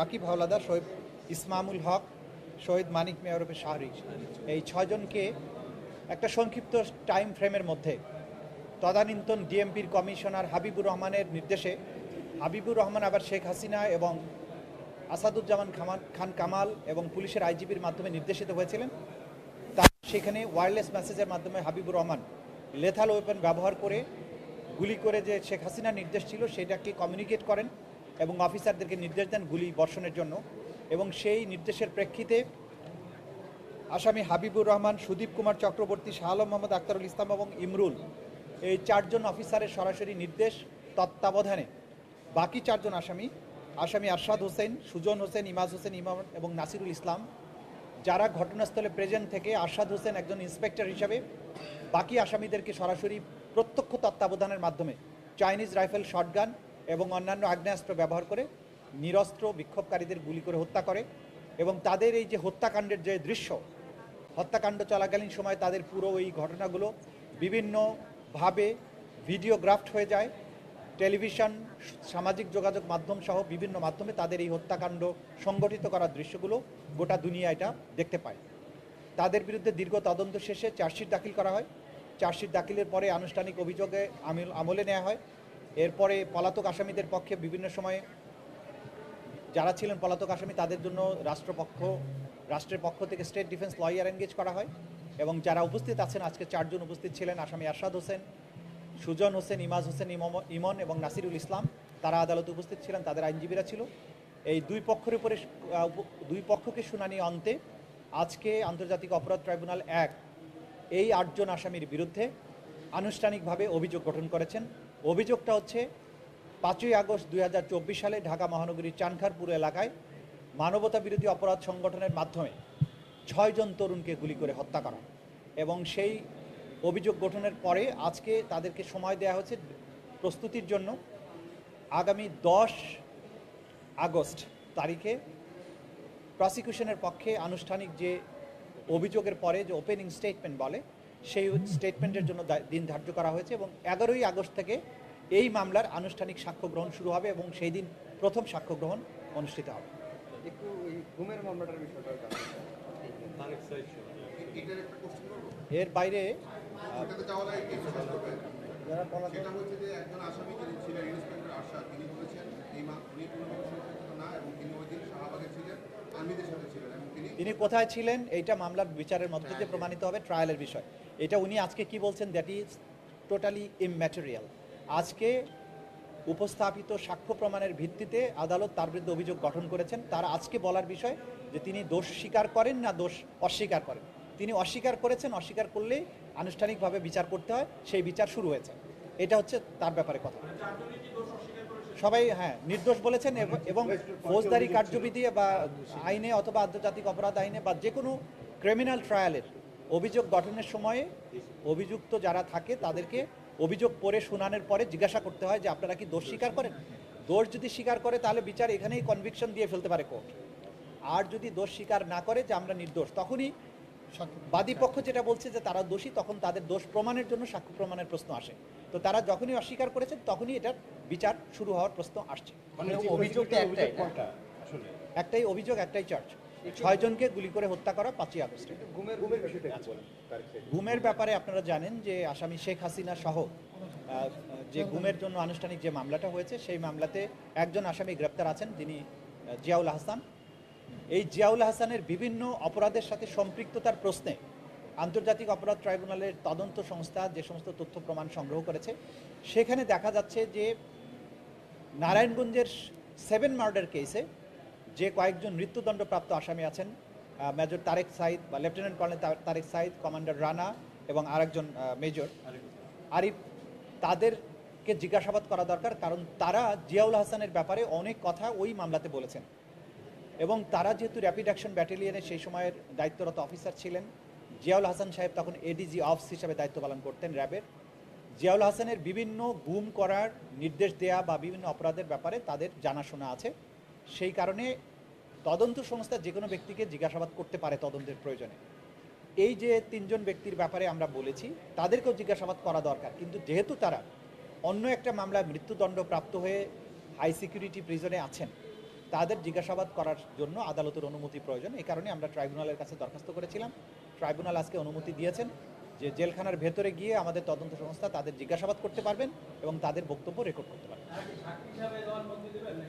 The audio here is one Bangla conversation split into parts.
রাকিব হাওলাদার, শহীদ ইসমামুল হক, শহীদ মানিক মেয়রফে শাহরি এই ছয়জনকে একটা সংক্ষিপ্ত টাইম ফ্রেমের মধ্যে তদানীন্তন ডিএমপির কমিশনার হাবিবুর রহমানের নির্দেশে, হাবিবুর রহমান আবার শেখ হাসিনা এবং আসাদুজ্জামান খামান খান কামাল এবং পুলিশের আইজিপির মাধ্যমে নির্দেশিত হয়েছিলেন। তার সেখানে ওয়্যারলেস মেসেজের মাধ্যমে হাবিবুর রহমান লেথাল ওয়েপন ব্যবহার করে গুলি করে যে শেখ হাসিনার নির্দেশ ছিল, সেটাকে কমিউনিকেট করেন। এবং অফিসারদেরকে নির্দেশ দেন গুলি বর্ষণের জন্য। এবং সেই নির্দেশের প্রেক্ষিতে আসামি হাবিবুর রহমান, সুদীপ কুমার চক্রবর্তী, শাহ আলম মোহাম্মদ আক্তারুল ইসলাম এবং ইমরুল এই চারজন অফিসারের সরাসরি নির্দেশ তত্ত্বাবধানে। বাকি চারজন আসামি আসামি আরশাদ হোসেন, সুজন হোসেন, ইমাজ হোসেন ইমাম এবং নাসিরুল ইসলাম। যারা ঘটনাস্থলে প্রেজেন্ট থেকে আরশাদ হোসেন একজন ইন্সপেক্টর হিসাবে, বাকি আসামিদেরকে সরাসরি প্রত্যক্ষ তত্ত্বাবধানের মাধ্যমে, চাইনিজ রাইফেল শটগান এবং অন্যান্য আগ্নেয়াস্ত্র ব্যবহার করে নিরস্ত্র বিক্ষোভকারীদের গুলি করে হত্যা করে এবং তাদের এই যে হত্যাকাণ্ডের যে দৃশ্য, হত্যাকাণ্ড চলাকালীন সময় তাদের পুরো এই ঘটনাগুলো বিভিন্নভাবে ভিডিওগ্রাফট হয়ে যায়। টেলিভিশন, সামাজিক যোগাযোগ মাধ্যম সহ বিভিন্ন মাধ্যমে তাদের এই হত্যাকাণ্ড সংগঠিত করার দৃশ্যগুলো গোটা দুনিয়া এটা দেখতে পায়। তাদের বিরুদ্ধে দীর্ঘ তদন্ত শেষে চার্জশিট দাখিল করা হয়। চার্জশিট দাখিলের পরে আনুষ্ঠানিক অভিযোগে আমল আমলে নেওয়া হয়। এরপরে পলাতক আসামিদের পক্ষে বিভিন্ন সময়ে যারা ছিলেন পলাতক আসামি, তাদের জন্য রাষ্ট্রপক্ষ, রাষ্ট্রের পক্ষ থেকে স্টেট ডিফেন্স লয়ার এনগেজ করা হয় এবং যারা উপস্থিত আছেন, আজকে চারজন উপস্থিত ছিলেন, আসামি আরশাদ হোসেন, সুজন হোসেন, ইমাজ হোসেন ইমন এবং নাসিরুল ইসলাম। তারা আদালতে উপস্থিত ছিলেন, তাদের আইনজীবীরা ছিল। এই দুই পক্ষের উপরে দুই পক্ষকে শুনানি অন্তে আজকে আন্তর্জাতিক অপরাধ ট্রাইব্যুনাল এক এই আটজন আসামির বিরুদ্ধে আনুষ্ঠানিকভাবে অভিযোগ গঠন করেছেন। অভিযোগটা হচ্ছে পাঁচই আগস্ট দুই হাজার চব্বিশ সালে ঢাকা মহানগরীর চানখারপুর এলাকায় মানবতা বিরোধী অপরাধ সংগঠনের মাধ্যমে ছয়জন তরুণকে গুলি করে হত্যা করা এবং সেই অভিযোগ গঠনের পরে আজকে তাদেরকে সময় দেওয়া হয়েছে প্রস্তুতির জন্য। আগামী দশ আগস্ট তারিখে প্রসিকিউশনের পক্ষে আনুষ্ঠানিক যে অভিযোগের পরে যে ওপেনিং স্টেটমেন্ট বলে সেই স্টেটমেন্টের জন্য দিন ধার্য করা হয়েছে এবং এগারোই আগস্ট থেকে এই মামলার আনুষ্ঠানিক সাক্ষ্য গ্রহণ শুরু হবে এবং সেই দিন প্রথম সাক্ষ্য গ্রহণ অনুষ্ঠিত হবে। একটু ওই ঘুমের মামলাটার বিষয়টা জানতে চাই। এটার একটা কোশ্চেন করব এর বাইরে সেটা হচ্ছে যে একজন আসামি যিনি ছিলেন ইন্সপেক্টর আশা তিনি বলেছেন এই মা উনি কোনোভাবে সম্পৃক্ত না এবং তিনি ওই দিন শাহবাগে ছিলেন আর্মিদের সাথে ছিলেন এবং তিনি তিনি কোথায় ছিলেন এইটা মামলার বিচারের মধ্যে দিয়ে প্রমাণিত হবে ট্রায়ালের বিষয়। এটা উনি আজকে কি বলছেন? দ্যাট ইজ টোটালি ইমম্যাটেরিয়াল আজকে উপস্থাপিত সাক্ষ্য প্রমাণের ভিত্তিতে আদালত তার বিরুদ্ধে অভিযোগ গঠন করেছেন। তার আজকে বলার বিষয় যে তিনি দোষ স্বীকার করেন না দোষ অস্বীকার করেন। তিনি অস্বীকার করেছেন, অস্বীকার করলেই আনুষ্ঠানিকভাবে বিচার করতে হয়, সেই বিচার শুরু হয়েছে। এটা হচ্ছে তার ব্যাপারে কথা। সবাই হ্যাঁ নির্দোষ বলেছেন এবং ফৌজদারি কার্যবিধি বা আইনে অথবা আন্তর্জাতিক অপরাধ আইনে বা যে কোনো ক্রিমিনাল ট্রায়ালের অভিযোগ গঠনের সময়ে অভিযুক্ত যারা থাকে তাদেরকে অভিযোগ পড়ে শুনানোর পরে জিজ্ঞাসা করতে হয় যে আপনারা কি দোষ স্বীকার করেন? দোষ যদি স্বীকার করে তাহলে বিচার এখানেই কনভিকশন দিয়ে ফেলতে পারে কোর্ট আর যদি দোষ স্বীকার না করে যে আমরা নির্দোষ তখনই বাদী পক্ষ যেটা বলছে যে তারা দোষী তখন তাদের দোষ প্রমাণের জন্য সাক্ষ্য প্রমাণের প্রশ্ন আসে। তো তারা যখনই অস্বীকার করেছেন তখনই এটার বিচার শুরু হওয়ার প্রশ্ন আসছে। মানে একটাই একটাই অভিযোগ একটাই চার্জ ছয়জনকে গুলি করে হত্যা করা পাঁচই আগস্টে। ঘুমের ঘুমের ব্যাপারে আপনারা জানেন যে আসামি শেখ হাসিনা সহ যে গুমের জন্য আনুষ্ঠানিক যে মামলাটা হয়েছে সেই মামলাতে একজন আসামি গ্রেপ্তার আছেন তিনি জিয়াউল হাসান। এই জিয়াউল হাসানের বিভিন্ন অপরাধের সাথে সম্পৃক্ততার প্রশ্নে আন্তর্জাতিক অপরাধ ট্রাইব্যুনালের তদন্ত সংস্থা যে সমস্ত তথ্য প্রমাণ সংগ্রহ করেছে সেখানে দেখা যাচ্ছে যে নারায়ণগঞ্জের সেভেন মার্ডার কেসে যে কয়েকজন মৃত্যুদণ্ডপ্রাপ্ত আসামি আছেন মেজর তারেক সাইদ বা lieutenant colonel Tarek Sayed, commander Rana এবং আরেকজন মেজর। আরিফ, তাদেরকে জিজ্ঞাসাবাদ করা দরকার, কারণ তারা জিয়াউল হাসানের ব্যাপারে অনেক কথা ওই মামলাতে বলেছেন। এবং তারা যেহেতু র্যাপিড অ্যাকশন ব্যাটালিয়নের সেই সময়ের দায়িত্বরত অফিসার ছিলেন, জিয়াউল হাসান সাহেব তখন এডিজি অফিস হিসাবে দায়িত্ব পালন করতেন র্যাবের জিয়াউল হাসানের বিভিন্ন গুম করার নির্দেশ দেয়া বা বিভিন্ন অপরাধের ব্যাপারে তাদের জানাশোনা আছে। সেই কারণে তদন্ত সংস্থা যে কোনো ব্যক্তিকে জিজ্ঞাসাবাদ করতে পারে তদন্তের প্রয়োজনে। এই যে তিনজন ব্যক্তির ব্যাপারে আমরা বলেছি, তাদেরকেও জিজ্ঞাসাবাদ করা দরকার। কিন্তু যেহেতু তারা অন্য একটা মামলায় মৃত্যুদণ্ড প্রাপ্ত হয়ে হাই সিকিউরিটি প্রিজনে আছেন, তাদের জিজ্ঞাসাবাদ করার জন্য আদালতের অনুমতি প্রয়োজন। এই কারণে আমরা ট্রাইব্যুনালের কাছে দরখাস্ত করেছিলাম। ট্রাইব্যুনাল আজকে অনুমতি দিয়েছেন। যে জেলখানার ভেতরে গিয়ে আমাদের তদন্ত সংস্থা তাদের জিজ্ঞাসাবাদ করতে পারবেন এবং তাদের বক্তব্য রেকর্ড করতে পারবেন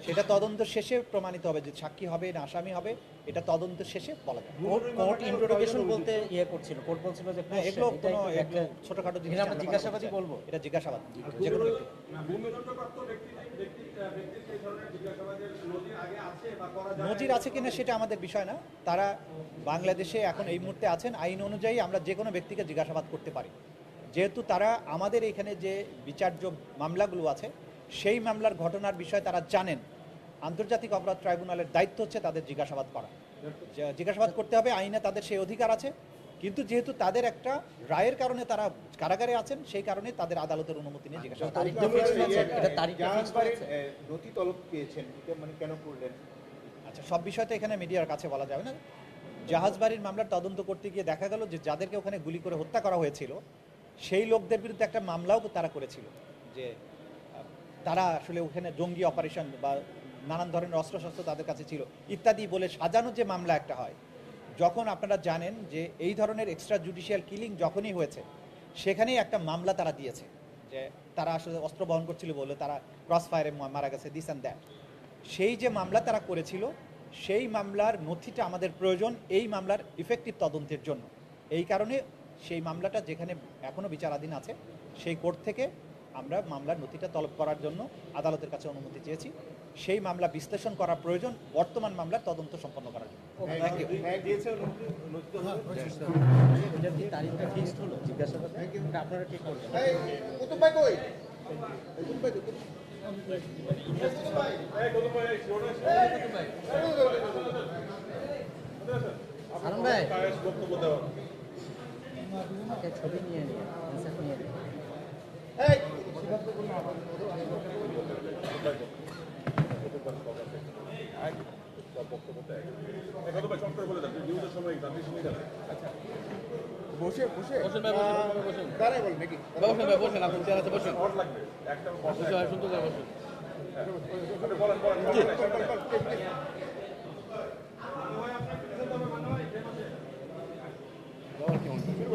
সেটা তদন্ত শেষে প্রমাণিত হবে যে সাক্ষী হবে না আসামি হবে এটা তদন্ত শেষে বলা যাবে কোর্ট ইন্ট্রোডাকশন বলতে ইয়ে করছিল কোর্ট বলছিল যে না, এগুলো কোনো একটা- ছোটখাটো জিনিস আমরা জিজ্ঞাসাবাদই বলব। এটা জিজ্ঞাসাবাদ যে কোনো ব্যক্তি। নজির আছে কিনা সেটা আমাদের বিষয় না। তারা বাংলাদেশে এখন এই মুহূর্তে আছেন। আইন অনুযায়ী আমরা যে কোনো ব্যক্তিকে জিজ্ঞাসাবাদ করতে পারি। যেহেতু তারা আমাদের এখানে যে বিচার্য মামলাগুলো আছে, সেই মামলার ঘটনার বিষয়ে তারা জানেন। আন্তর্জাতিক অপরাধ ট্রাইব্যুনালের দায়িত্ব হচ্ছে তাদের জিজ্ঞাসাবাদ করা। জিজ্ঞাসাবাদ করতে হবে, আইনে তাদের সেই অধিকার আছে। কিন্তু যেহেতু তাদের একটা রায়ের কারণে তারা কারাগারে আছেন সেই কারণে তাদের আদালতের অনুমতি নিয়ে? এ, নথি তলব পেয়েছেন মানে কেন করলেন? আচ্ছা সব বিষয় তো এখানে মিডিয়ার কাছে বলা যাবে না। জাহাজবাড়ির মামলার তদন্ত করতে গিয়ে দেখা গেল যে যাদেরকে ওখানে গুলি করে হত্যা করা হয়েছিল সেই লোকদের বিরুদ্ধে একটা মামলাও তারা করেছিল। যে তারা আসলে ওখানে জঙ্গি অপারেশন বা নানান ধরনের অস্ত্রশস্ত্র তাদের কাছে ছিল ইত্যাদি বলে সাজানো যে মামলা একটা হয় যখন আপনারা জানেন যে এই ধরনের এক্সট্রা জুডিশিয়াল কিলিং যখনই হয়েছে, সেখানেই একটা মামলা তারা দিয়েছে, যে তারা আসলে অস্ত্র বহন করছিল বলে তারা ক্রস ফায়ারে মারা গেছে দিস অ্যান্ড দ্যাট সেই যে মামলা তারা করেছিল, সেই মামলার নথিটা আমাদের প্রয়োজন এই মামলার ইফেক্টিভ তদন্তের জন্য। এই কারণে সেই মামলাটা যেখানে এখনও বিচারাধীন আছে, সেই কোর্ট থেকে আমরা মামলার নথিটা তলব করার জন্য আদালতের কাছে অনুমতি চেয়েছি। সেই মামলা বিশ্লেষণ করা প্রয়োজন বর্তমান মামলার তদন্ত সম্পন্ন করার জন্য। ছবি নিয়ে নিয়ে ইনসার্ট নিয়ে নিয়ে এই, বসে বসে বসেন ভাই, বসেন, বসেন। দাঁড়ায় বল নাকি বসেন ভাই বসেন আপনি চেয়ারে বসেন বসে হয় সুন্দর করে বসেন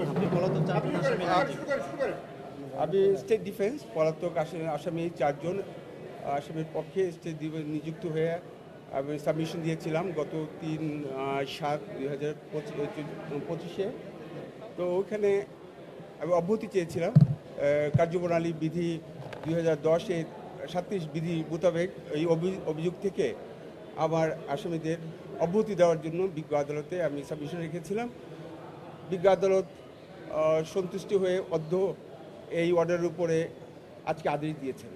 আপনি বলতো চারজন আসামি আর শুরু করেন শুরু করেন আমি স্টেট ডিফেন্স, পলাতক আসামি চারজন, আসামির পক্ষে স্টেট নিযুক্ত হয়ে আমি সাবমিশন দিয়েছিলাম গত তিন সাত দুই হাজার পঁচিশে, তো ওখানে আমি অব্যাহতি চেয়েছিলাম কার্যপ্রণালী বিধি দুই হাজার দশে সাতত্রিশ বিধি মোতাবেক এই অভি- অভিযোগ থেকে আমার আসামিদের অব্যাহতি দেওয়ার জন্য বিজ্ঞ আদালতে আমি সাবমিশন রেখেছিলাম। বিজ্ঞ আদালত সন্তুষ্টি হয়ে অর্ধ এই অর্ডারের উপরে আজকে আদেশ দিয়েছেন।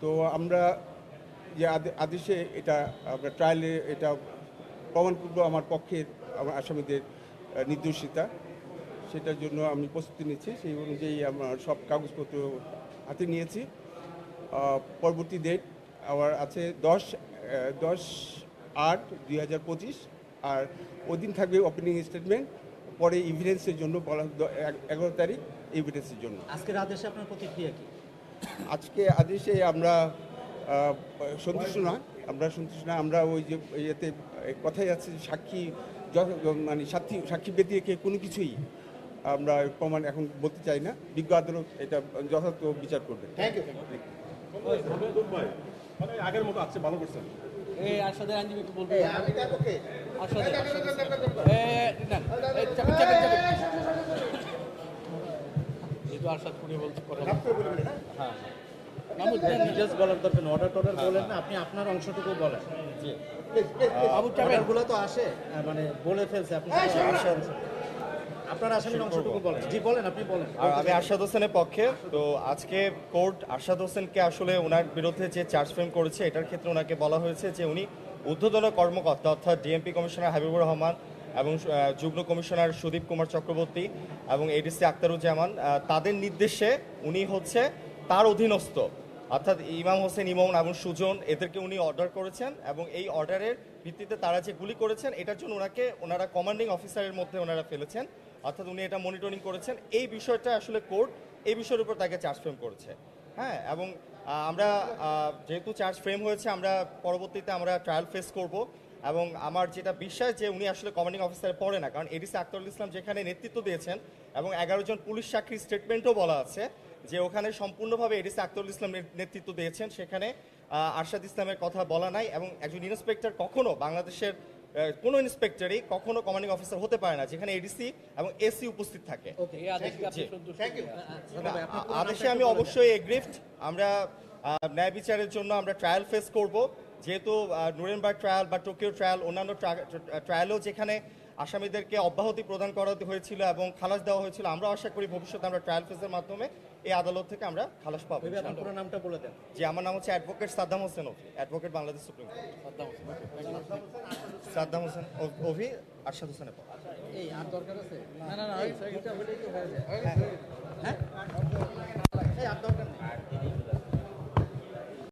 তো আমরা যে আদেশে এটা আমরা ট্রায়ালে এটা প্রমাণ আমার পক্ষের, আমার আসামিদের নির্দোষিতা। সেটার জন্য আমি প্রস্তুতি নিচ্ছি। সেই অনুযায়ী আমার সব কাগজপত্র হাতে নিয়েছি। পরবর্তী ডেট আমার আছে দশ দশ আট দুই আর ওই দিন থাকবে ওপেনিং স্টেটমেন্ট পরে ইভিডেন্সের জন্য বলা এগারো তারিখ ইভিডেন্সের জন্য। আজকের আদেশে আপনার প্রতিক্রিয়া কি? আজকে আদেশে আমরা সন্তুষ্ট না আমরা সন্তুষ্ট না আমরা ওই যে ইয়েতে কথাই আছে সাক্ষী যথ- মানে সাক্ষী সাক্ষী ব্যতিরেকে কোনো কিছুই আমরা প্রমাণ এখন বলতে চাই না। বিজ্ঞ আদালত এটা যথার্থ বিচার করবে। থ্যাংক ইউ মানে আগের মতো আছে ভালো করছেন। এই আরশাদের আইনজীবী একটু বলবেন। আমি কার পক্ষে আরশাদের এই, এই, চাপেন, চাপেন, চাপেন। যেহেতু আরশাদ খুনি বলছে কথা হ্যাঁ? বলার দরকার অর্ডার টর্ডার বলেন না আপনি আপনার অংশটুকু বলেন। প্লিজ আবু চাপেন। অর্ডারগুলো তো আসে মানে বলে ফেলছে আপনি অংশ আপনার আসামির অংশটুকু বলেন। জি বলেন আপনি বলেন। আমি আরশাদ হোসেনের পক্ষে তো আজকে কোর্ট আরশাদ হোসেনকে আসলে ওনার বিরুদ্ধে যে চার্জ ফ্রেম করেছে এটার ক্ষেত্রে ওনাকে বলা হয়েছে যে উনি ঊর্ধ্বতন কর্মকর্তা অর্থাৎ ডিএমপি কমিশনার হাবিবুর রহমান এবং যুগ্ম কমিশনার সুদীপ কুমার চক্রবর্তী এবং এডিসি আক্তারুজ্জামান তাদের নির্দেশে উনি হচ্ছে তার অধীনস্থ। অর্থাৎ ইমাম হোসেন ইমন এবং সুজন এদেরকে উনি অর্ডার করেছেন এবং এই অর্ডারের ভিত্তিতে তারা যে গুলি করেছেন এটার জন্য ওনাকে ওনারা কমান্ডিং অফিসারের মধ্যে ওনারা ফেলেছেন। অর্থাৎ উনি এটা মনিটরিং করেছেন। এই বিষয়টা আসলে কোর্ট এই বিষয়ের উপর তাকে চার্জ ফ্রেম করেছে। হ্যাঁ এবং আমরা যেহেতু চার্জ ফ্রেম হয়েছে, আমরা পরবর্তীতে আমরা ট্রায়াল ফেস করব এবং আমার যেটা বিশ্বাস যে উনি আসলে কমান্ডিং অফিসারে পড়ে না, কারণ এডিসি আক্তারুল ইসলাম যেখানে নেতৃত্ব দিয়েছেন এবং এগারো জন পুলিশ সাক্ষীর স্টেটমেন্টও বলা আছে যে ওখানে সম্পূর্ণভাবে এডিসি আক্তারুল ইসলাম নেতৃত্ব দিয়েছেন। সেখানে আরশাদ ইসলামের কথা বলা নাই এবং একজন ইন্সপেক্টর কখনো বাংলাদেশের কোনো ইন্সপেক্টরই কখনো কমান্ডিং অফিসার হতে পারে না যেখানে এডিসি এবং এসি উপস্থিত থাকে। ওকে এই আদেশকে আপনি জি। সন্তুষ্ট থ্যাংক ইউ না, আ- আদেশে আমি অবশ্যই এগ্রিফট আমরা ন্যায় বিচারের জন্য আমরা ট্রায়াল ফেস করব। যেহেতু নুরেনবার্গ ট্রায়াল বা টোকিও ট্রায়াল অন্যান্য ট্রায়ালও যেখানে আসামিদেরকে অব্যাহতি প্রদান করা হয়েছিল এবং খালাস দেওয়া হয়েছিল আমরা আশা করি ভবিষ্যতে আমরা ট্রায়াল ফেসের মাধ্যমে এই আদালত থেকে আমরা খালাস পাবো পুরো নামটা বলে দেন যে আমার নাম হচ্ছে advocate Saddam Hossain Avi advocate Bangladesh supreme court Saddam Hossain Avi Arshad হোসেনের পর এই আর দরকার আছে না না না এই, এটা হলেই তো হয়ে যায় হ্যাঁ এই আর দরকার নেই